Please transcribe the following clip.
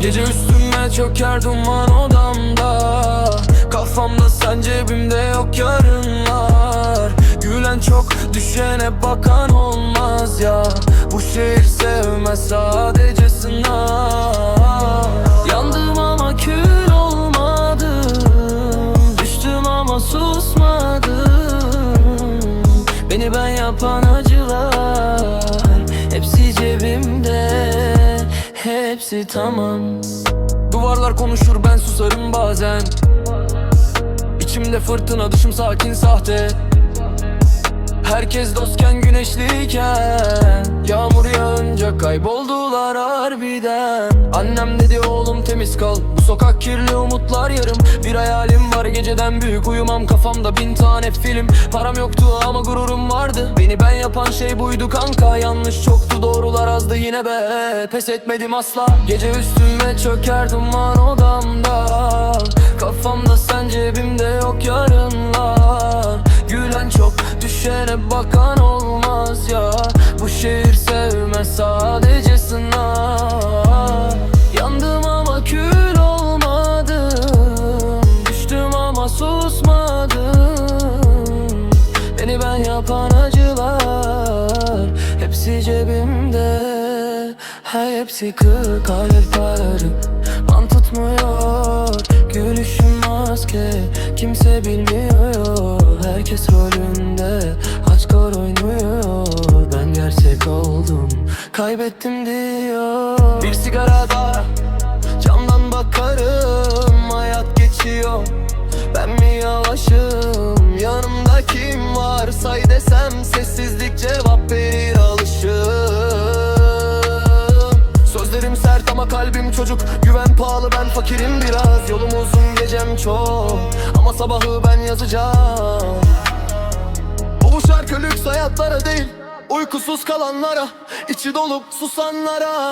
Gece üstüme çöker duman odamda. Kafamda sen cebimde yok yarınlar. Gülen çok düşene bakan olmaz ya. Bu şehir sevmez sadece sınav. Yandım ama kül olmadım. Düştüm ama susmadım. Beni ben yapan acılar Hepsi tamam. Duvarlar konuşur ben susarım bazen. İçimde fırtına dışım sakin sahte. Herkes dostken güneşliyken. Yağmur yağınca kayboldular harbiden. Annem dedi oğlum temiz kal. Bu sokak kirli umutlar yarım. Bir hayalim var geceden büyük uyumam. Kafamda bin tane film. Param yoktu ama gururum vardı. Beni ben yapan şey buydu kanka. Yanlış çoktu doğrular azdı yine be. Pes etmedim asla. Gece üstüme çöker duman odamda. Kafamda sen cebimde yok yarınlar. Gülen çok düşene bakan olmaz ya. Bu şehir sevmez sadece sınav Susmadım. Beni ben yapan acılar Hepsi cebimde. Hepsi kırık kalplerim Man tutmuyor Gülüşüm maske. Kimse bilmiyor Herkes rolünde. Aşklar oynuyor Ben gerçek oldum. Kaybettim diyor. Bir sigara daha Camdan bakarım Sözlerim sert ama kalbim çocuk. Güven pahalı ben fakirim biraz. Yolum uzun gecem çok. Ama sabahı ben yazacağım. Bu şarkı lüks hayatlara değil Uykusuz kalanlara içi dolup susanlara